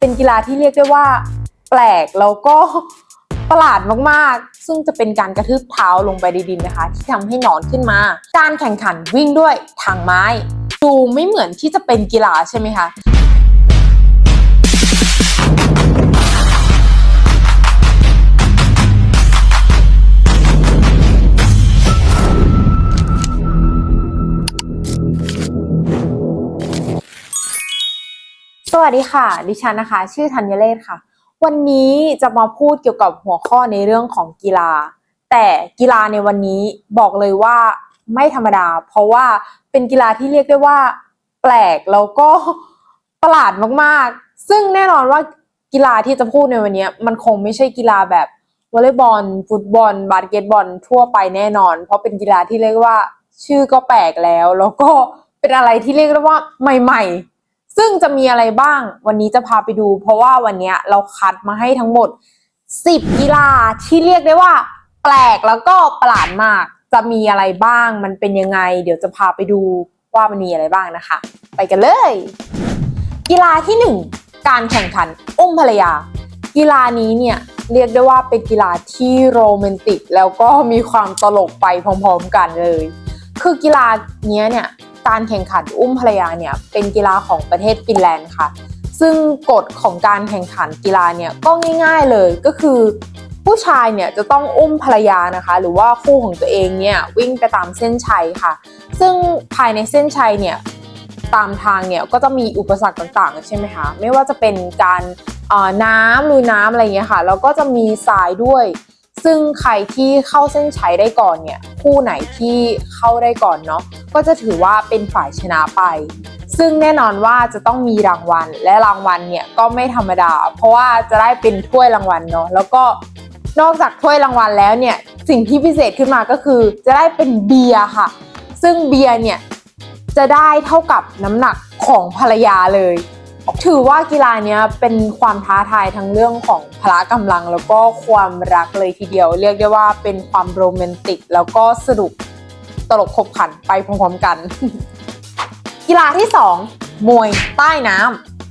เป็นกีฬาที่เรียกได้ว่า แปลกแล้วก็ประหลาดมากๆ ซึ่งจะเป็นการกระทืบเท้าลงไปในดินนะคะ ที่ทำให้หนอนขึ้นมา การแข่งขันวิ่งด้วยทางไม้ ดูไม่เหมือนที่จะเป็นกีฬาใช่ไหมคะ วัสดีค่ะ ดิฉันนะคะ ชื่อธัญเลศค่ะ วันนี้จะมาพูดเกี่ยวกับหัวข้อในเรื่องของกีฬา แต่กีฬาในวันนี้บอกเลยว่าไม่ธรรมดา เพราะว่าเป็นกีฬาที่เรียกได้ว่า แปลกแล้วก็ประหลาดมากๆ ซึ่งแน่นอนว่ากีฬาที่จะพูดในวันนี้ มันคงไม่ใช่กีฬาแบบวอลเลย์บอล ฟุตบอล บาสเกตบอล ทั่วไปแน่นอน เพราะเป็นกีฬาที่เรียกว่า ชื่อก็แปลกแล้ว แล้วก็เป็นอะไรที่เรียกได้ว่าใหม่ ๆ ซึ่งจะมีอะไรบ้าง วันนี้จะพาไปดู เพราะว่าวันนี้เราคัดมาให้ทั้งหมด 10 กีฬาที่เรียกได้ว่า แปลกแล้วก็ประหลาดมาก จะมีอะไรบ้าง มันเป็นยังไง เดี๋ยวจะพาไปดูว่ามันมีอะไรบ้างนะคะ ไปกันเลย กีฬาที่ 1 การแข่งขันอุ้มภรรยา กีฬานี้เนี่ยเรียกได้ว่าเป็นกีฬาที่โรแมนติก แล้วก็มีความตลกไปพร้อมๆกันเลย คือกีฬาเนี้ยเนี่ย การแข่งขันอุ้มภรรยาเนี่ยเป็นกีฬาของประเทศฟินแลนด์ค่ะ ซึ่งกฎของการแข่งขันกีฬาเนี่ยก็ง่าย ๆเลยก็คือ ผู้ชายเนี่ยจะต้องอุ้มภรรยานะคะ หรือว่าคู่ของตัวเองเนี่ยวิ่งไปตามเส้นชัยค่ะ ซึ่งภายในเส้นชัยเนี่ยตามทางเนี่ยก็จะมีอุปสรรคต่างๆ ใช่ไหมคะไม่ว่าจะเป็นการน้ำลุยน้ำอะไรเงี้ยค่ะแล้วก็จะมีทรายด้วย ซึ่งใครที่เข้าเส้นชัยได้ก่อนเนี่ยคู่ไหนที่เข้าได้ก่อนเนาะก็จะถือว่าเป็นฝ่ายชนะไป ซึ่งแน่นอนว่าจะต้องมีรางวัล และรางวัลเนี่ยก็ไม่ธรรมดา เพราะว่าจะได้เป็นถ้วยรางวัลเนาะแล้วก็นอกจากถ้วยรางวัลแล้วเนี่ยสิ่งที่พิเศษขึ้นมาก็คือ จะได้เป็นเบียร์ค่ะ ซึ่งเบียร์เนี่ยจะได้เท่ากับน้ำหนักของภรรยาเลย ถือว่ากีฬาเนี้ยเป็นความท้าทายทั้งเรื่องของพละกำลัง แล้วก็ความรักเลยทีเดียว เรียกได้ว่าเป็นความโรแมนติก แล้วก็สนุกตลกขบขันไปพร้อมๆกัน กีฬาที่ 2 มวยใต้น้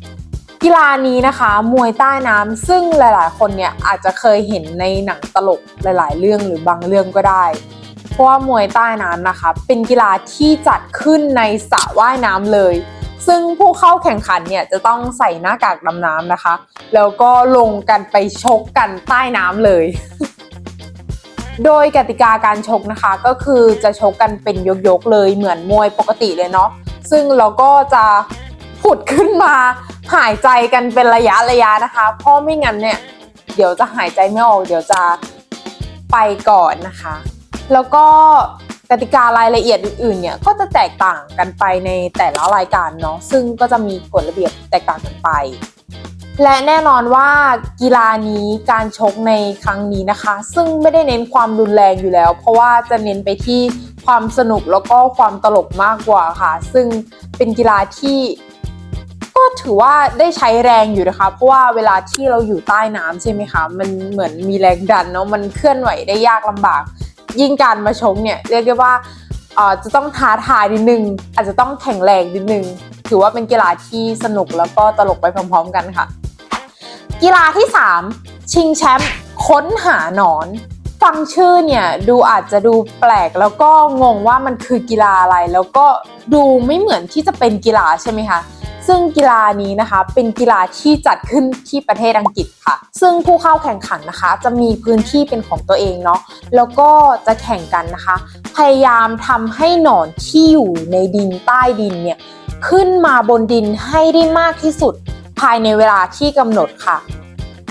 ำกีฬานี้นะคะ มวยใต้น้ำซึ่งหลายๆ คนเนี่ยอาจจะเคยเห็นในหนังตลกหลาย ๆ เรื่องหรือบางเรื่องก็ได้เพราะว่ามวยใต้น้ำนะคะ เป็นกีฬาที่จัดขึ้นในสระว่ายน้ำเลย ซึ่งผู้เข้าแข่งขันเนี่ยจะต้องใส่หน้ากากดำน้ำนะคะ แล้วก็ลงกันไปชกกันใต้น้ำเลย โดยกติกาการชกนะคะก็คือจะชกกันเป็นยกๆเลยเหมือนมวยปกติเลยเนาะซึ่งเราก็จะผุดขึ้นมาหายใจกันเป็นระยะระยะนะคะ เพราะไม่งั้นเนี่ยเดี๋ยวจะหายใจไม่ออก เดี๋ยวจะไปก่อนนะคะ แล้วก็ กติการายละเอียดอื่นๆ เนี่ยก็จะแตกต่างกันไปในแต่ละรายการเนาะซึ่งก็จะมีกฎระเบียบแตกต่างกันไป และแน่นอนว่ากีฬานี้การชกในครั้งนี้นะคะ ซึ่งไม่ได้เน้นความรุนแรงอยู่แล้ว เพราะว่าจะเน้นไปที่ความสนุกแล้วก็ความตลกมากกว่าค่ะ ซึ่งเป็นกีฬาที่ก็ถือว่าได้ใช้แรงอยู่นะคะ เพราะว่าเวลาที่เราอยู่ใต้น้ำใช่ไหมคะ มันเหมือนมีแรงดันเนาะมันเคลื่อนไหวได้ยากลำบาก ยิ่งการมาชกเนี่ยเรียกได้ว่าเอ่อจะต้องท้าทายนิดนึง อาจจะต้องแข็งแรงนิดนึง ถือว่าเป็นกีฬาที่สนุกแล้วก็ตลกไปพร้อมๆกันค่ะ กีฬาที่ 3 ชิงแชมป์ค้นหาหนอนฟังชื่อเนี่ยดูอาจจะดูแปลกแล้วก็งงว่ามันคือกีฬาอะไร แล้วก็ดูไม่เหมือนที่จะเป็นกีฬาใช่ไหมคะ ซึ่งกีฬานี้นะคะเป็นกีฬาที่จัดขึ้นที่ประเทศอังกฤษค่ะ ซึ่งผู้เข้าแข่งขันนะคะ จะมีพื้นที่เป็นของตัวเองเนาะแล้วก็จะแข่งกันนะคะ พยายามทำให้หนอนที่อยู่ในดินใต้ดินเนี่ยขึ้นมาบนดินให้ได้มากที่สุด ภายในเวลาที่กำหนดค่ะ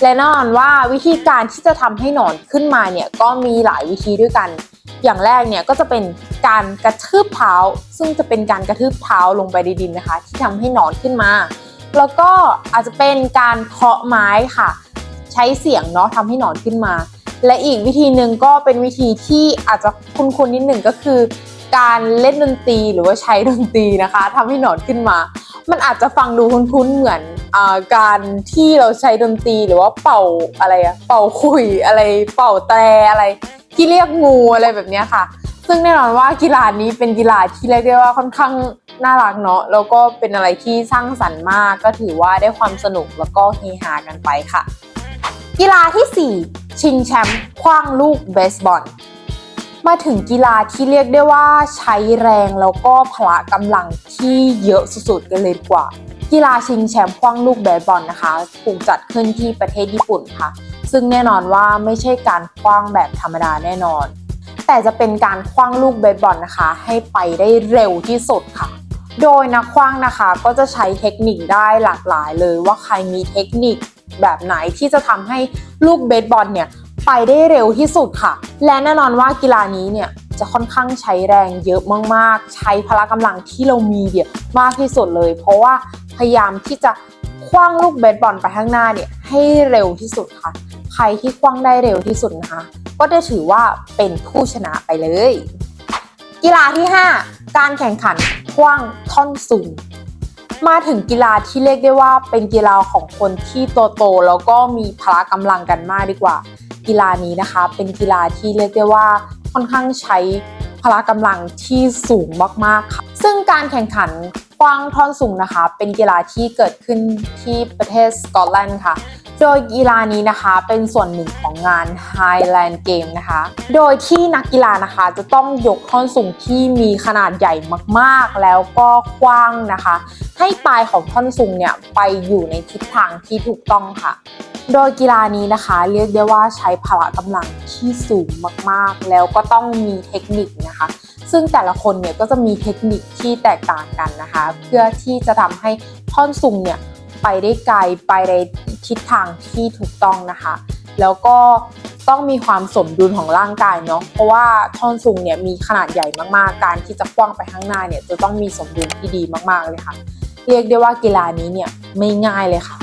และแน่นอนว่าวิธีการที่จะทำให้หนอนขึ้นมาเนี่ยก็มีหลายวิธีด้วยกัน อย่างแรกเนี่ยก็จะเป็นการกระทืบเท้า ซึ่งจะเป็นการกระทืบเท้าลงไปในดินนะคะ ที่ทำให้หนอนขึ้นมา แล้วก็อาจจะเป็นการเคาะไม้ค่ะ ใช้เสียงเนาะทำให้หนอนขึ้นมา และอีกวิธีหนึ่งก็เป็นวิธีที่อาจจะคุ้นๆนิดหนึ่งก็คือ การเล่นดนตรีหรือว่าใช้ดนตรีนะคะทำให้หนอนขึ้นมา มันอาจจะฟังดูคุ้นๆเหมือนอการที่เราใช้ดนตรีหรือว่าเป่าอะไรอะเป่าขุยอะไรเป่าแตรอะไร ที่เรียกงูอะไรแบบนี้ค่ะ ซึ่งแน่นอนว่ากีฬานี้เป็นกีฬาที่เรียกได้ว่าค่อนข้างน่ารักเนาะแล้วก็เป็นอะไรที่สร้างสรรค์มากก็ถือว่าได้ความสนุกแล้วก็เฮฮากันไปค่ะ กีฬาที่ 4 ชิงแชมป์คว้างลูกเบสบอลมาถึงกีฬาที่เรียกได้ว่าใช้แรงแล้วก็พละกำลังที่เยอะสุดๆกันเลยดีกว่า กีฬาชิงแชมป์คว้างลูกเบสบอลนะคะถูกจัดขึ้นที่ประเทศญี่ปุ่นค่ะ ซึ่งแน่นอนว่าไม่ใช่การคว้างแบบธรรมดาแน่นอน แต่จะเป็นการคว้างลูกเบสบอลนะคะ ให้ไปได้เร็วที่สุดค่ะ โดยนักคว้างนะคะก็จะใช้เทคนิคได้หลากหลายเลยว่าใครมีเทคนิคแบบไหนที่จะทำให้ลูกเบสบอลเนี่ยไปได้เร็วที่สุดค่ะ และแน่นอนว่ากีฬานี้เนี่ยจะค่อนข้างใช้แรงเยอะมากๆ ใช้พละกำลังที่เรามีเนี่ยมากที่สุดเลย เพราะว่าพยายามที่จะคว้างลูกเบสบอลไปข้างหน้าเนี่ยให้เร็วที่สุดค่ะ ใครที่คว้างได้เร็วที่สุดนะคะ ก็จะถือว่าเป็นผู้ชนะไปเลย กีฬาที่ 5 การแข่งขันคว้างท่อนสูงมาถึงกีฬาที่เรียกได้ว่าเป็นกีฬาของคนที่โตโตแล้วก็มีพละกำลังกันมากดีกว่า กีฬานี้นะคะ เป็นกีฬาที่เรียกได้ว่าค่อนข้างใช้พละกำลังที่สูงมากๆค่ะซึ่งการแข่งขันคว้างท่อนสูงนะคะ เป็นกีฬาที่เกิดขึ้นที่ประเทศสกอตแลนด์ค่ะ โดยกีฬานี้นะคะเป็นส่วนหนึ่งของงาน Highland Game นะคะ โดยที่นักกีฬานะคะจะต้องยกท่อนสูงที่มีขนาดใหญ่มากๆ แล้วก็กว้างนะคะ ให้ปลายของท่อนสูงเนี่ยไปอยู่ในทิศทางที่ถูกต้องค่ะ โดยกีฬานี้นะคะเรียกได้ว่าใช้พละกำลังที่สูงมากๆ แล้วก็ต้องมีเทคนิคนะคะ ซึ่งแต่ละคนเนี่ยก็จะมีเทคนิคที่แตกต่างกันนะคะ เพื่อที่จะทำให้ท่อนสูงเนี่ย ไปได้ไกลไปในทิศทางที่ถูกต้องนะคะ แล้วก็ต้องมีความสมดุลของร่างกายเนาะเพราะว่าท่อนสูงเนี่ยมีขนาดใหญ่มากๆ การที่จะกว้างไปข้างหน้าเนี่ยจะต้องมีสมดุลที่ดีมากๆเลยค่ะ เรียกได้ว่ากีฬานี้เนี่ยไม่ง่ายเลยค่ะ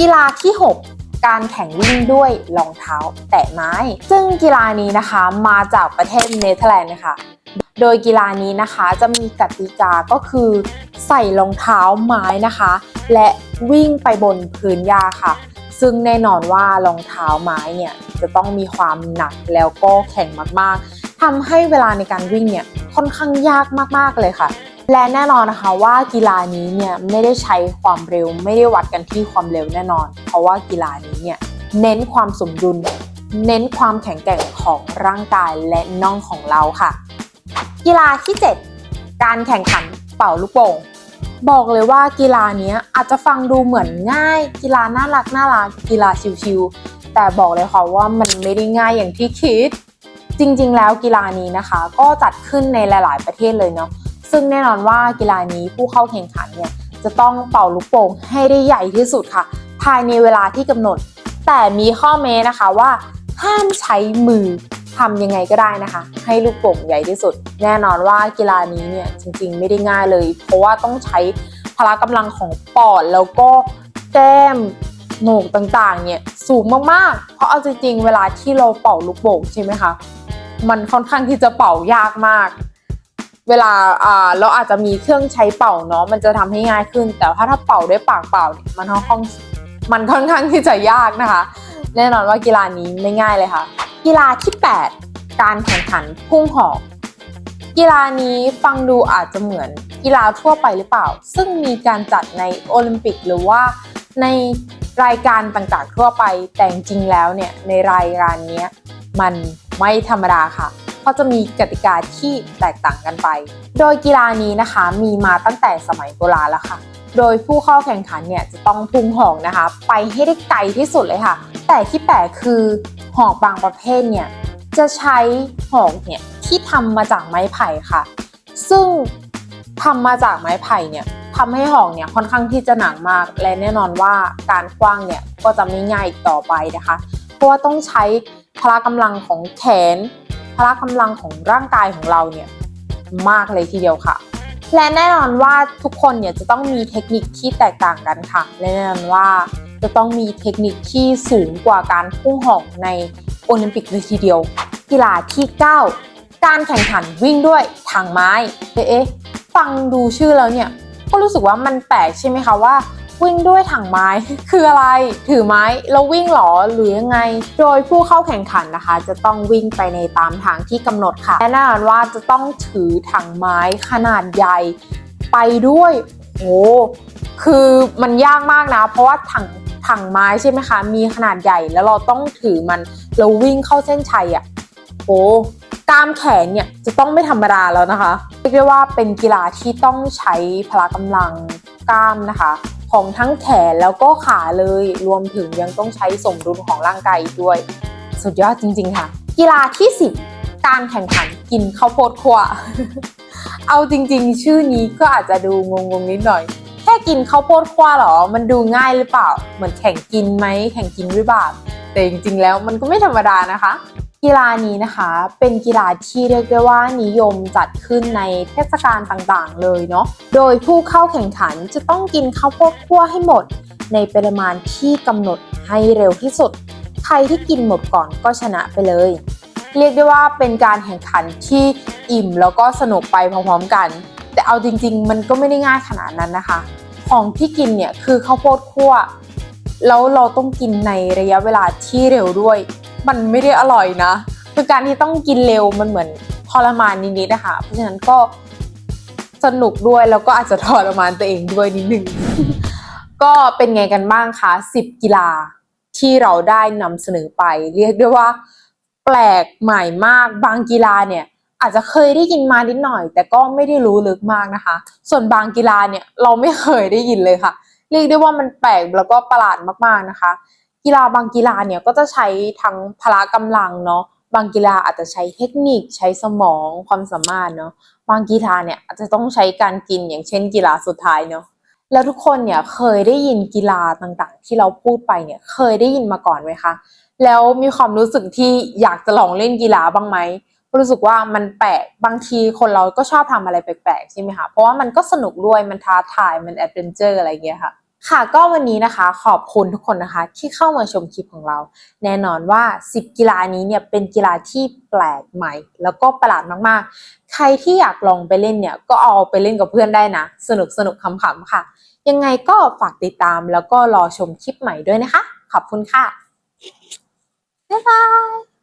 กีฬาที่ 6การแข่งวิ่งด้วยรองเท้าแตะไม้ ซึ่งกีฬานี้นะคะมาจากประเทศเนเธอร์แลนด์นะคะ โดยกีฬานี้นะคะจะมีกติกาก็คือใส่รองเท้าไม้นะคะ และวิ่งไปบนพื้นหญ้าค่ะ ซึ่งแน่นอนว่ารองเท้าไม้เนี่ยจะต้องมีความหนักแล้วก็แข็งมากๆทำให้เวลาในการวิ่งเนี่ยค่อนข้างยากมากๆเลยค่ะ และแน่นอนนะคะว่ากีฬานี้เนี่ยไม่ได้ใช้ความเร็ว ไม่ได้วัดกันที่ความเร็วแน่นอน เพราะว่ากีฬานี้เนี่ยเน้นความสมดุล เน้นความแข็งแกร่งของร่างกายและน่องของเราค่ะ กีฬาที่ 7 การแข่งขันเป่าลูกโป่งบอกเลยว่ากีฬานี้อาจจะฟังดูเหมือนง่าย กีฬาน่ารักน่ารักกีฬาชิวๆแต่บอกเลยค่ะว่ามันไม่ได้ง่ายอย่างที่คิด จริงๆ แล้วกีฬานี้นะคะ ก็จัดขึ้นในหลาย ๆ ประเทศเลยเนาะซึ่งแน่นอนว่ากีฬานี้ผู้เข้าแข่งขันเนี่ยจะต้องเป่าลูกโป่งให้ได้ใหญ่ที่สุดค่ะ ภายในเวลาที่กำหนด แต่มีข้อแม้นะคะว่า ห้ามใช้มือ ทำยังไงก็ได้นะคะ ให้ลูกโป่งใหญ่ที่สุด แน่นอนว่ากีฬานี้เนี่ยจริงๆ ไม่ได้ง่ายเลย เพราะว่าต้องใช้พละกำลังของปอดแล้วก็แก้มโหนกต่างๆ เนี่ยสูงมากๆ เพราะเอาจริงๆ เวลาที่เราเป่าลูกโป่งใช่ไหมคะ มันค่อนข้างที่จะเป่ายากมาก เวลาอ่าเราอาจจะมีเครื่องใช้เป่าเนาะ มันจะทำให้ง่ายขึ้น แต่ว่าถ้าเป่าด้วยปากเป่าเนี่ยมันค่อนข้างมันค่อนข้างที่จะยากนะคะ แน่นอนว่ากีฬานี้ไม่ง่ายเลยค่ะ กีฬาที่ 8 การแข่งขันพุ่งหอกกีฬานี้ฟังดูอาจจะเหมือนกีฬาทั่วไปหรือเปล่า ซึ่งมีการจัดในโอลิมปิกหรือว่าในรายการต่างๆทั่วไป แต่จริงแล้วเนี่ยในรายการนี้มันไม่ธรรมดาค่ะ เพราะจะมีกติกาที่แตกต่างกันไป โดยกีฬานี้นะคะมีมาตั้งแต่สมัยโบราณแล้วค่ะ โดยผู้เข้าแข่งขันเนี่ยจะต้องพุ่งหอกนะคะ ไปให้ได้ไกลที่สุดเลยค่ะ แต่ที่แปลกคือ หอกบางประเภทเนี่ยจะใช้หอกเนี่ยที่ทำมาจากไม้ไผ่ค่ะ ซึ่งทำมาจากไม้ไผ่เนี่ยทำให้หอกเนี่ยค่อนข้างที่จะหนักมาก และแน่นอนว่าการคว้างเนี่ยก็จะไม่ง่ายอีกต่อไปนะคะ เพราะว่าต้องใช้พละกำลังของแขน พละกำลังของร่างกายของเราเนี่ยมากเลยทีเดียวค่ะ และแน่นอนว่าทุกคนเนี่ยจะต้องมีเทคนิคที่แตกต่างกันค่ะและแน่นอนว่า จะต้องมีเทคนิคที่สูงกว่าการพุ่งหอกในโอลิมปิกเลยทีเดียว กีฬาที่ 9 การแข่งขันวิ่งด้วยทางไม้ เอ๊ะฟังดูชื่อแล้วเนี่ย ก็รู้สึกว่ามันแปลกใช่ไหมคะว่าวิ่งด้วยถังไม้คืออะไร ถือไม้แล้ววิ่งหรอหรือยังไง โดยผู้เข้าแข่งขันนะคะ จะต้องวิ่งไปในตามทางที่กำหนดค่ะและแน่นอนว่าจะต้องถือถังไม้ขนาดใหญ่ไปด้วยโอ้คือมันยากมากนะ เพราะว่าถัง ถังไม้ใช่ไหมคะ มีขนาดใหญ่แล้วเราต้องถือมันแล้ววิ่งเข้าเส้นชัยอะ่ะโอ้กล้ามแขนเนี่ยจะต้องไม่ธรรมดาแล้วนะคะเรียกได้ว่าเป็นกีฬาที่ต้องใช้พละกำลังกล้ามนะคะ ของทั้งแขนแล้วก็ขาเลยรวมถึงยังต้องใช้สมดุลของร่างกายด้วย สุดยอดจริง ๆ ค่ะ กีฬาที่ 10 การแข่งขันกินข้าวโพดคั่วเอาจริง ๆ ชื่อนี้ก็อาจจะดูงงๆนิดหน่อย กินข้าวโพดคั่วเหรอ มันดูง่ายหรือเปล่า เหมือนแข่งกินไหม แข่งกินด้วยบาแต่จริงๆ แล้วมันก็ไม่ธรรมดานะคะ กีฬานี้นะคะเป็นกีฬาที่เรียกได้ว่านิยมจัดขึ้นในเทศกาลต่างๆ เลยเนาะ โดยผู้เข้าแข่งขันจะต้องกินข้าวโพดคั่วให้หมด ในปริมาณที่กำหนดให้เร็วที่สุด ใครที่กินหมดก่อนก็ชนะไปเลย เรียกได้ว่าเป็นการแข่งขันที่อิ่มแล้วก็สนุกไปพร้อมๆกันแต่เอาจริง ๆ มันก็ไม่ได้ง่ายขนาดนั้นนะคะ ของที่กินเนี่ยคือข้าวโพดคั่ว แล้วเราต้องกินในระยะเวลาที่เร็วด้วย มันไม่ได้อร่อยนะ คือการที่ต้องกินเร็วมันเหมือนทรมานนิดๆนะคะ เพราะฉะนั้นก็สนุกด้วยแล้วก็อาจจะทรมานตัวเองด้วยนิดนึง ก็เป็นไงกันบ้างคะ10 กีฬาที่เราได้นำเสนอไป เรียกได้ว่า แปลกใหม่มากบางกีฬาเนี่ย อาจจะเคยได้ยินมานิดหน่อย แต่ก็ไม่ได้รู้ลึกมากนะคะ ส่วนบางกีฬาเนี่ยเราไม่เคยได้ยินเลยค่ะ เรียกได้ว่ามันแปลกแล้วก็ประหลาดมากๆนะคะ กีฬาบางกีฬาเนี่ยก็จะใช้ทั้งพละกำลังเนาะบางกีฬาอาจจะใช้เทคนิคใช้สมองความสามารถเนาะบางกีฬาเนี่ยอาจจะต้องใช้การกินอย่างเช่น กีฬาสุดท้ายเนาะแล้วทุกคนเนี่ยเคยได้ยินกีฬาต่างๆ ที่เราพูดไปเนี่ยเคยได้ยินมาก่อนไหมคะ แล้วมีความรู้สึกที่อยากจะลองเล่นกีฬาบ้างไหม รู้สึกว่ามันแปลกบางทีคนเราก็ชอบทำอะไรแปลกๆใช่ไหมคะเพราะว่ามันก็สนุกด้วยมันท้าทายมันแอดเวนเจอร์อะไรอย่างเงี้ยค่ะ ค่ะก็วันนี้นะคะขอบคุณทุกคนนะคะ ที่เข้ามาชมคลิปของเรา แน่นอนว่า 10 กีฬานี้เนี่ยเป็นกีฬาที่แปลกใหม่ แล้วก็ประหลาดมากๆ ใครที่อยากลองไปเล่นเนี่ยก็เอาไปเล่นกับเพื่อนได้นะ สนุกสนุกขำๆค่ะ ยังไงก็ฝากติดตามแล้วก็รอชมคลิปใหม่ด้วยนะคะ ขอบคุณค่ะบ๊ายบาย